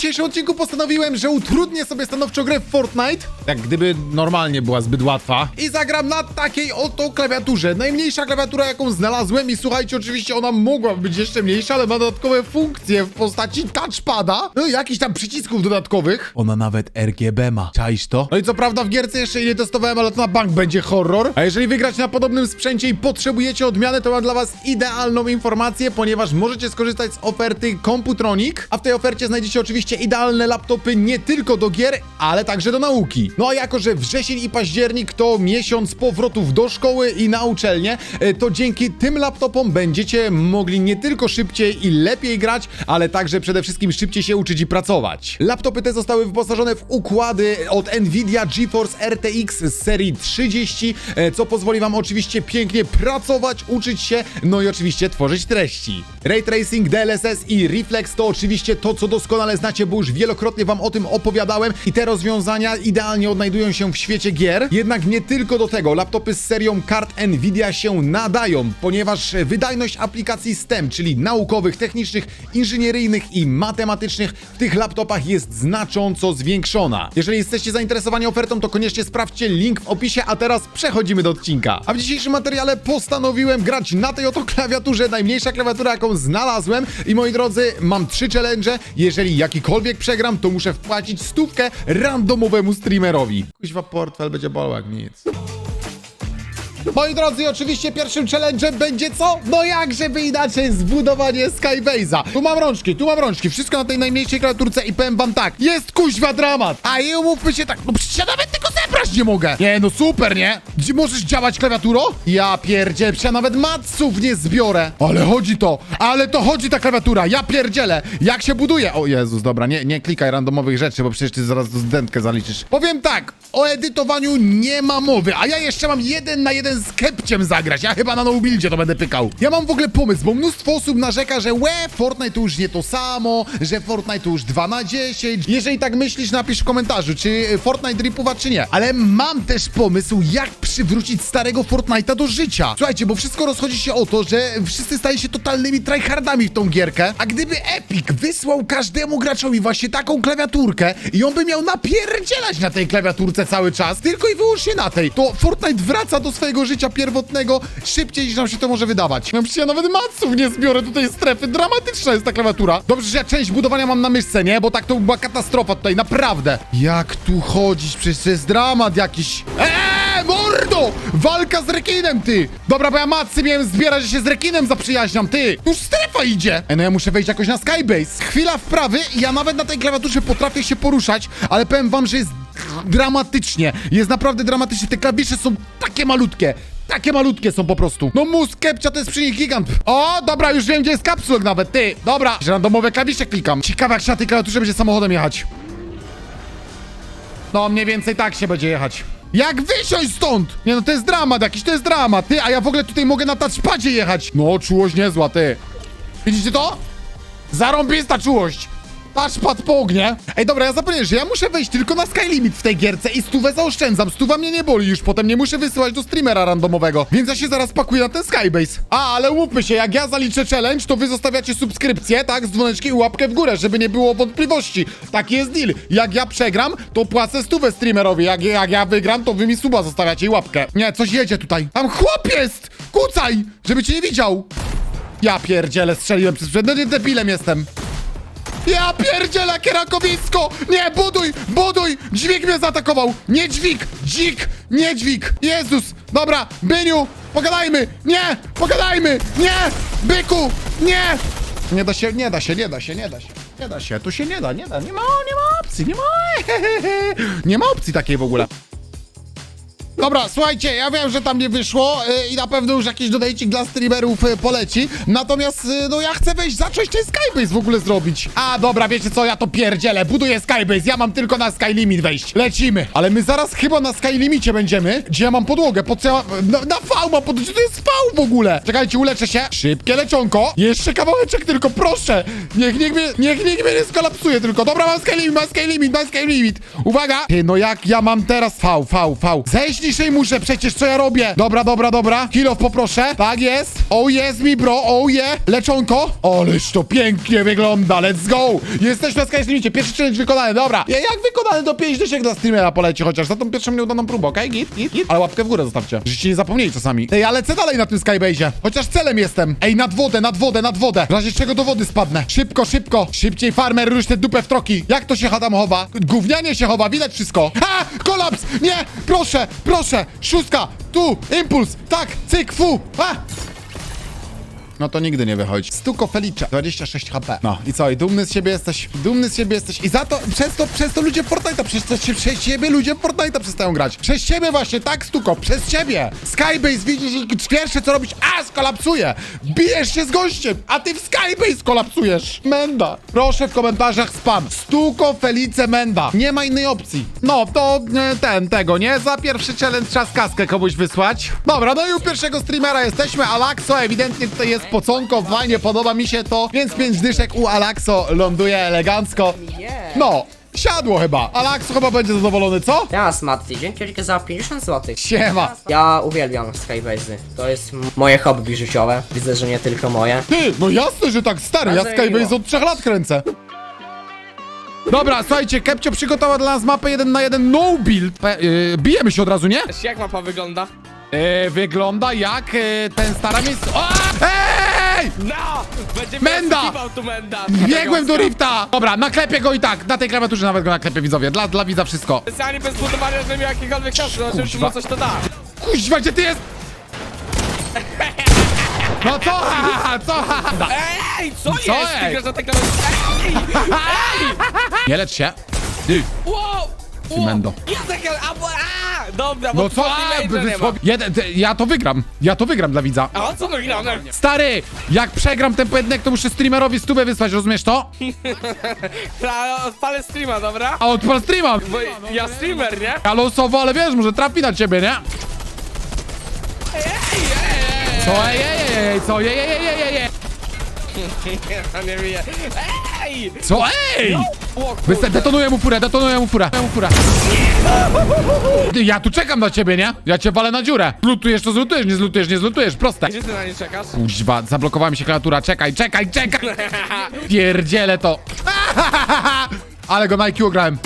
dzisiejszym odcinku postanowiłem, że utrudnię sobie stanowczo grę w Fortnite, jak gdyby normalnie była zbyt łatwa, i zagram na takiej oto klawiaturze. Najmniejsza klawiatura, jaką znalazłem i słuchajcie, oczywiście ona mogła być jeszcze mniejsza, ale ma dodatkowe funkcje w postaci touchpada, no i jakichś tam przycisków dodatkowych. Ona nawet RGB ma, czaisz to? No i co prawda w gierce jeszcze jej nie testowałem, ale to na bank będzie horror. A jeżeli wygrać na podobnym sprzęcie i potrzebujecie odmiany, to mam dla was idealną informację, ponieważ możecie skorzystać z oferty Computronic, a w tej ofercie znajdziecie oczywiście idealne laptopy nie tylko do gier, ale także do nauki. No a jako, że wrzesień i październik to miesiąc powrotów do szkoły i na uczelnię, e, to dzięki tym laptopom będziecie mogli nie tylko szybciej i lepiej grać, ale także przede wszystkim szybciej się uczyć i pracować. Laptopy te zostały wyposażone w układy od Nvidia GeForce RTX z serii 30, e, co pozwoli wam oczywiście pięknie pracować, uczyć się, no i oczywiście tworzyć treści. Ray Tracing, DLSS i Reflex to oczywiście to, co doskonale znacie, bo już wielokrotnie wam o tym opowiadałem i te rozwiązania idealnie odnajdują się w świecie gier. Jednak nie tylko do tego, laptopy z serią kart Nvidia się nadają, ponieważ wydajność aplikacji STEM, czyli naukowych, technicznych, inżynieryjnych i matematycznych w tych laptopach jest znacząco zwiększona. Jeżeli jesteście zainteresowani ofertą, to koniecznie sprawdźcie link w opisie, a teraz przechodzimy do odcinka. A w dzisiejszym materiale postanowiłem grać na tej oto klawiaturze, najmniejsza klawiatura, jaką znalazłem i moi drodzy, mam trzy challenge. Jeżeli jakikolwiek przegram, to muszę wpłacić stówkę randomowemu streamerowi. Kuźwa portfel będzie bolał jak nic. Moi drodzy, oczywiście pierwszym challenge'em będzie co? No jakżeby inaczej zbudowanie Skybase'a. Tu mam rączki, tu mam rączki, wszystko na tej najmniejszej klawiaturce i powiem wam tak, jest kuźwa dramat. A i umówmy się tak, no przecież ja nawet tego zebrać nie mogę. Nie, no super, nie? Gdzie możesz działać klawiaturo? Ja pierdzielę, ja nawet maców nie zbiorę. Ale chodzi to, ale to chodzi ta klawiatura, ja pierdzielę. Jak się buduje? O Jezus, dobra, nie, nie klikaj randomowych rzeczy, bo przecież ty zaraz zdętkę zaliczysz. Powiem tak, o edytowaniu nie ma mowy, a ja jeszcze mam jeden na jeden z Kepciem zagrać. Ja chyba na no buildzie to będę pykał. Ja mam w ogóle pomysł, bo mnóstwo osób narzeka, że łe, Fortnite to już nie to samo, że Fortnite to już 2 na 10. Jeżeli tak myślisz, napisz w komentarzu, czy Fortnite ripowa, czy nie. Ale mam też pomysł, jak przywrócić starego Fortnite'a do życia. Słuchajcie, bo wszystko rozchodzi się o to, że wszyscy stają się totalnymi tryhardami w tą gierkę, a gdyby Epic wysłał każdemu graczowi właśnie taką klawiaturkę i on by miał napierdzielać na tej klawiaturce cały czas, tylko i wyłącznie na tej, to Fortnite wraca do swojego życia pierwotnego szybciej niż nam się to może wydawać. No przecież ja nawet maców nie zbiorę tutaj strefy, dramatyczna jest ta klawiatura. Dobrze, że ja część budowania mam na myszce, nie? Bo tak to była katastrofa tutaj, naprawdę. Jak tu chodzić? Przecież to jest dramat jakiś. Eee, mordo! Walka z rekinem, ty! Dobra, bo ja macy miałem zbierać, że się z rekinem zaprzyjaźniam, ty! Już strefa idzie! Ej, no ja muszę wejść jakoś na Skybase. Chwila wprawy ja nawet na tej klawiaturze potrafię się poruszać, ale powiem wam, że jest dramatycznie. Jest naprawdę dramatycznie. Te klawisze są takie malutkie. Takie malutkie są po prostu. No mózg Kepcia to jest przy nich gigant. O, dobra, już wiem, gdzie jest kapsulek nawet, ty. Dobra, randomowe klawisze klikam. Ciekawe, jak się na tej klawiaturze będzie samochodem jechać. No, mniej więcej tak się będzie jechać. Jak wysiąść stąd? Nie no, to jest dramat jakiś, to jest dramat, ty, a ja w ogóle tutaj mogę na touchpadzie jechać. No, czułość niezła, ty. Widzicie to? Zarąbista czułość. Touchpad po ognie. Ej, dobra, ja zapomniałem, że ja muszę wejść tylko na Skylimit w tej gierce i stówę zaoszczędzam. Stuwa mnie nie boli już, potem nie muszę wysyłać do streamera randomowego. Więc ja się zaraz pakuję na ten Skybase. A, ale łupmy się, jak ja zaliczę challenge, to wy zostawiacie subskrypcję, tak, z dzwoneczkiem i łapkę w górę, żeby nie było wątpliwości. Taki jest deal. Jak ja przegram, to płacę stówę streamerowi. Jak, jak ja wygram, to wy mi suba zostawiacie i łapkę. Nie, coś jedzie tutaj. Tam chłop jest! Kucaj! Żeby cię nie widział. Ja pierdzielę, strzeliłem przez... No nie debilem jestem. Ja pierdzielę, jakie rakowisko! Nie, buduj, buduj! Dźwig mnie zaatakował! Nie dźwig, dzik, nie dźwig! Jezus! Dobra, Byniu, pogadajmy! Nie, pogadajmy! Nie! Byku, nie! Nie da się, nie da się, nie da się, nie da się. Nie da się, tu się nie da, nie da, nie ma, nie ma opcji, nie ma... Nie ma opcji takiej w ogóle. Dobra, słuchajcie, ja wiem, że tam nie wyszło y, i na pewno już jakiś donajcik dla streamerów y, poleci. Natomiast, y, no ja chcę wejść, zacząć ten Skybase w ogóle zrobić. A, dobra, wiecie co, ja to pierdzielę, buduję Skybase, ja mam tylko na Skylimit wejść. Lecimy. Ale my zaraz chyba na Skylimicie będziemy, gdzie ja mam podłogę, po co ja... Na, na V mam podłogę, to jest V w ogóle. Czekajcie, uleczę się. Szybkie leczonko. Jeszcze kawałeczek tylko, proszę. Niech, niech mnie, niech, niech mnie nie skolapsuje tylko. Dobra, mam Skylimit, mam Skylimit, mam Skylimit. Uwaga. Ty, no jak ja mam teraz V, V, V. Ześlij ciszej muszę przecież, co ja robię. Dobra, dobra, dobra. Kilof poproszę. Tak jest. Oh jest mi bro, oh yeah. Leczonko. Oleż to pięknie wygląda, let's go. Jesteśmy na sky's limicie, pierwszy challenge wykonany, dobra. Ja jak wykonany to 5 dyszek dla streamera poleci chociaż za tą pierwszą nieudaną próbę, okej? Git, git, git. Ale łapkę w górę zostawcie, żeście nie zapomnieli czasami. Ej, ale lecę dalej na tym skybase'ie. Chociaż celem jestem. Ej, nad wodę, nad wodę, nad wodę. W razie czego do wody spadnę. Szybko, szybko. Szybciej farmer, rusz tę dupę w troki. Jak to się tam chowa? Gównianie się chowa, widać wszystko. Ha! Kolaps! Nie! Proszę, proszę! Szóstka! Tu! Impuls! Tak! Cyk! Fu! Ha! No to nigdy nie wychodzi. Stuko Felice, 26 HP. No i co? I dumny z siebie jesteś. Dumny z siebie jesteś. I za to, przez to, przez to ludzie Fortnite'a, przez to przez ciebie ludzie Fortnite'a przestają grać. Przez ciebie właśnie, tak Stuko, przez ciebie. Skybase widzisz i pierwsze co robisz, a skolapsuje. Bijesz się z gościem, a ty w Skybase kolapsujesz. Menda. Proszę w komentarzach spam. Stuko Felice Menda. Nie ma innej opcji. No to e, ten, tego, nie? Za pierwszy challenge czas kaskę komuś wysłać. Dobra, no i u pierwszego streamera jesteśmy. Alaxo ewidentnie tutaj jest poconko, fajnie, podoba mi się to. Więc pięć dyszek u Alaxo ląduje elegancko. No, siadło chyba. Alaxo chyba będzie zadowolony, co? Teraz Matty, dzięki wielkie za 50 zł. Siema. Ja uwielbiam Skybase'y. To jest moje hobby życiowe. Widzę, że nie tylko moje. Ty, no jasne, że tak, stary, ja Skybase od trzech lat kręcę. Dobra, słuchajcie, Kepcio przygotowała dla nas mapę 1 na 1 no build. Pe, yy, bijemy się od razu, nie? Jak mapa wygląda? Yy, wygląda jak yy, ten stara miejsce... O! Ej! No! Będzie Menda! Tu Menda! Biegłem do Rifta! Dobra, naklepię go i tak, na tej klawiaturze nawet go naklepię, widzowie, dla, dla widza wszystko. Specjalnie bez budowania, żeby miał no żeby Kuźwa. mu coś to da. Kuźwa, gdzie ty jest? No co? Ha, ha, ha, co? Ha, ha. Da. Ej, co, Co jest? Ty grasz na tej klawiaturze. Ej! Nie lecz się. Ty, Wow! Ty, Mendo. Ja taka, a, bo, a! Dobra, no bo co? tu A, major nie ma. jeden, ja to wygram, ja to wygram dla widza. A o co my gramy? Stary, jak przegram ten pojedynek, to muszę streamerowi stówę wysłać, rozumiesz to? Ja odpalę streama, dobra? A odpal streama. Bo ja streamer, nie? Ja losowo, ale wiesz, może trafi na ciebie, nie? Co? Ej, ej, ej, ej, co? Ej, ej, ej, ej, ej, ej. Ja nie wiem. Ej! Co? Ej! O, kurde. Wysta- detonuję mu furę, detonuję mu furę, mu furę. Ty, Ja tu czekam na ciebie, nie? Ja cię walę na dziurę. Zlutujesz, to zlutujesz, nie zlutujesz, nie zlutujesz, proste. Gdzie ty na nie czekasz? Kuźwa, zablokowała mi się klawiatura, czekaj, czekaj, czekaj! Pierdzielę to. Ale go na IQ grałem.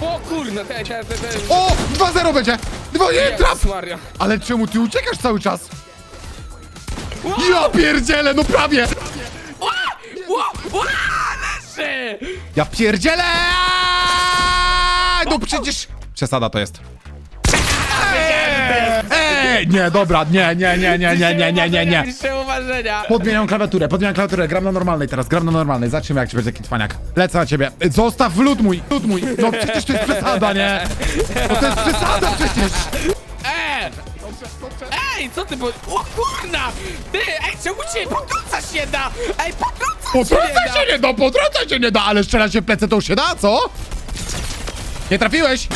O kurde, te, te, te, te. O! 2-0 będzie! Dwo, nie, traf! Jezus Maria. Ale czemu ty uciekasz cały czas? Ja pierdzielę, no prawie! Ła! Leży! Ja pierdzielę! No przecież... Przesada to jest. Ej, nie, dobra, nie, nie, nie, nie, nie, nie, nie, nie, nie. Uważenia. Podmieniam klawiaturę, podmieniam klawiaturę, gram na normalnej teraz, gram na normalnej, zobaczymy jak ci będzie taki twaniak. Lecę na ciebie. Zostaw lód mój, lód mój. No przecież to jest przesada, nie? No to jest przesada przecież. Ej! Co ty bo... O kurna! Ty, ej, czemu cię podrzucać się da? Ej, podrzucać się nie Potrącać da! się nie da, potrącać się nie da, ale strzelać się w plecy to już się da, co? Nie trafiłeś?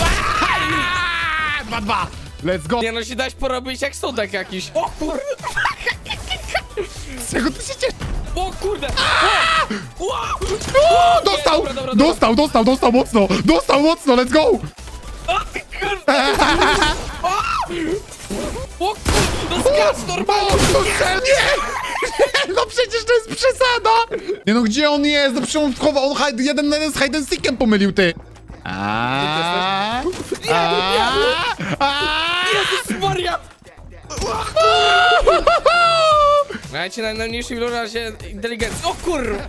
Aaa, Dwa, dwa. Let's go. Nie no, się dać porobić jak sudek jakiś. O kurde! Z czego ty się cieszysz? O kurde! O! O! O, dostał, dobra, dobra, dobra. dostał, dostał, dostał mocno, dostał mocno, let's go. O ty kurde! O! O kurde! No skacz normalnie! Nie! No przecież to jest przesada! Nie no, gdzie on jest? No przecież on chowa, on hide, jeden na jeden z hide and seekiem pomylił, ty. Aaaa, Jezus Maria! Dajcie na najmniejszym ilorazie inteligencji. O kurwa!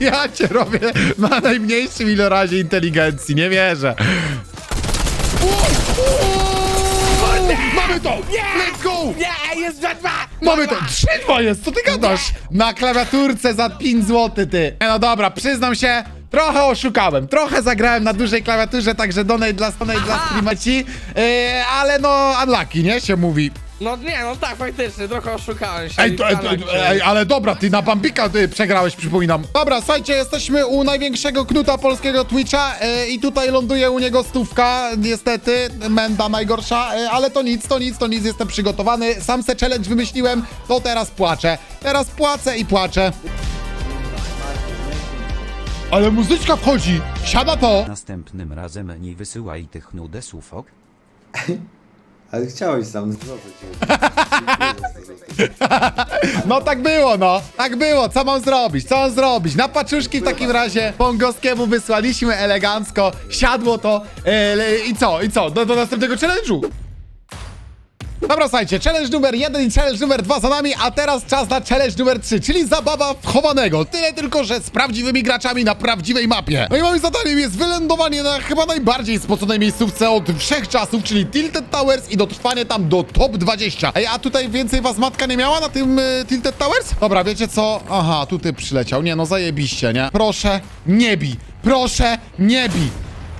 Ja cię robię na najmniejszym ilorazie inteligencji, nie wierzę. Mamy to! Let's go! Nie, jest dwa! Mamy to! 3-2 jest, co ty gadasz? Na klawiaturce za 5 zł, ty. E, No dobra, przyznam się, trochę oszukałem. Trochę zagrałem na dużej klawiaturze, także donate dla, donate dla streamaci. E, ale no, unlucky, nie? Się mówi. No nie, no tak, faktycznie, trochę oszukałem się. Ej, to, ej, to, ej, ale dobra, ty na Bambika ty przegrałeś, przypominam. Dobra, słuchajcie, jesteśmy u największego knuta polskiego Twitcha e, i tutaj ląduje u niego stówka, niestety, menda najgorsza, e, ale to nic, to nic, to nic, jestem przygotowany. Sam se challenge wymyśliłem, to teraz płaczę. Teraz płacę i płaczę. Ale muzyczka wchodzi! Siada to! Następnym razem nie wysyłaj tych nudesów, ok? Ale chciałeś sam zrobić. No tak było, no. Tak było. Co mam zrobić? Co mam zrobić? Na paczuszki w takim razie Pongowskiemu wysłaliśmy elegancko. Siadło to. E, I co? I co? Do, do następnego challenge'u. Dobra, słuchajcie, challenge numer jeden i challenge numer dwa za nami, a teraz czas na challenge numer trzy, czyli zabawa w chowanego. Tyle tylko, że z prawdziwymi graczami na prawdziwej mapie. No i moim zadaniem jest wylądowanie na chyba najbardziej spoconej miejscówce od wszechczasów, czyli Tilted Towers i dotrwanie tam do top 20. Ej, a tutaj więcej was matka nie miała na tym y, Tilted Towers? Dobra, wiecie co? Aha, tutaj przyleciał. Nie no, zajebiście, nie? Proszę, nie bij. Proszę, nie bij.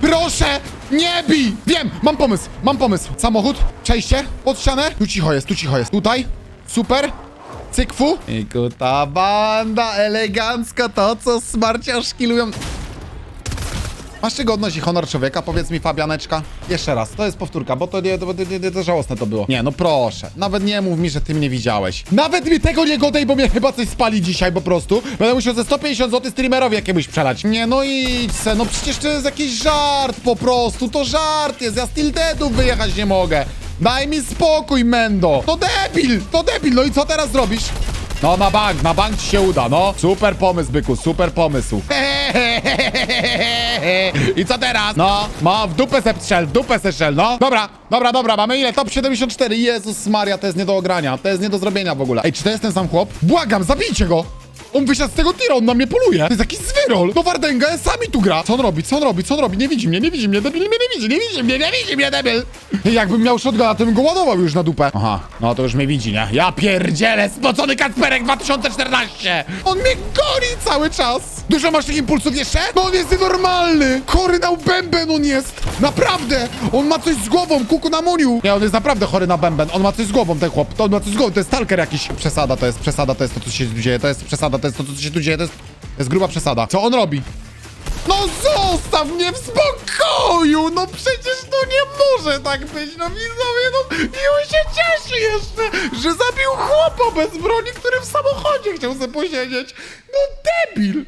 Proszę, nie bij! Wiem, mam pomysł, mam pomysł. Samochód, przejście, pod ścianę. Tu cicho jest, tu cicho jest. Tutaj, super. Cykfu. I ta banda, elegancko to, co smarciarz lubią. Masz godność i honor człowieka? Powiedz mi, Fabianeczka. Jeszcze raz, to jest powtórka, bo to nie, to, to, to, to żałosne to było. Nie, no proszę. Nawet nie mów mi, że ty mnie widziałeś. Nawet mi tego nie godaj, bo mnie chyba coś spali dzisiaj po prostu. Będę musiał ze 150 zł streamerowi jakiemuś przelać. Nie, no idź se, no przecież to jest jakiś żart po prostu. To żart jest, ja z Tiltedów wyjechać nie mogę. Daj mi spokój, Mendo. To debil, to debil. No i co teraz zrobisz? No na bank, na bank ci się uda, no. Super pomysł, byku, super pomysł. I co teraz? No, ma w dupę se strzel, w dupę se strzel, no. Dobra, dobra, dobra, mamy ile? Top 74. Jezus Maria, to jest nie do ogrania, to jest nie do zrobienia w ogóle. Ej, czy to jest ten sam chłop? Błagam, zabijcie go! On wysiadł z tego tira, on na mnie poluje. To jest jakiś zwyrol. No Wardęga sami tu gra. Co on robi? Co on robi? Co on robi? Nie widzi mnie, nie widzi mnie, debil mnie nie widzi, nie widzi mnie, nie widzi mnie, debil. Jakbym miał shotguna, to bym go ładował już na dupę. Aha, no to już mnie widzi, nie? Ja pierdzielę, spocony Kacperek 2014. On mnie goni cały czas. Dużo masz tych impulsów jeszcze? No on jest nienormalny. Chory na bęben on jest. Naprawdę. On ma coś z głową, kuku na muniu. Nie, on jest naprawdę chory na bęben. On ma coś z głową, ten chłop. To on ma coś z głową, to jest stalker jakiś. Przesada to jest, przesada to jest to, co się dzieje. To jest przesada, to jest to, co się tu dzieje. To jest, to jest gruba przesada. Co on robi? No zostaw mnie w spokoju! No przecież to nie może tak być, no widzowie, no on się cieszy jeszcze, że zabił chłopa bez broni, który w samochodzie chciał sobie posiedzieć. No debil!